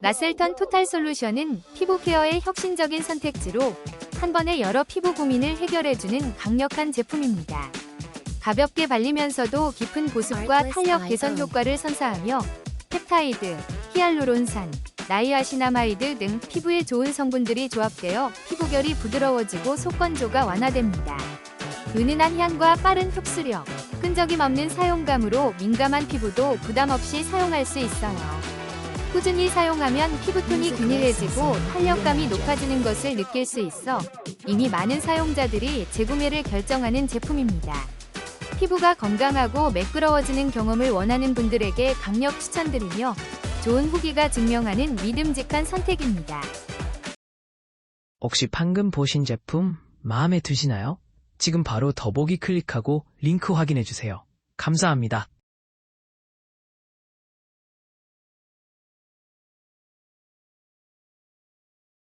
라셀턴 토탈 솔루션은 피부 케어의 혁신적인 선택지로 한 번에 여러 피부 고민을 해결해주는 강력한 제품입니다. 가볍게 발리면서도 깊은 보습과 탄력 개선 효과를 선사하며 펩타이드, 히알루론산, 나이아시나마이드 등 피부에 좋은 성분들이 조합되어 피부결이 부드러워지고 속건조가 완화됩니다. 은은한 향과 빠른 흡수력, 끈적임 없는 사용감으로 민감한 피부도 부담 없이 사용할 수 있어요. 꾸준히 사용하면 피부톤이 균일해지고 탄력감이 높아지는 것을 느낄 수 있어 이미 많은 사용자들이 재구매를 결정하는 제품입니다. 피부가 건강하고 매끄러워지는 경험을 원하는 분들에게 강력 추천드리며 좋은 후기가 증명하는 믿음직한 선택입니다. 혹시 방금 보신 제품 마음에 드시나요? 지금 바로 더보기 클릭하고 링크 확인해 주세요. 감사합니다.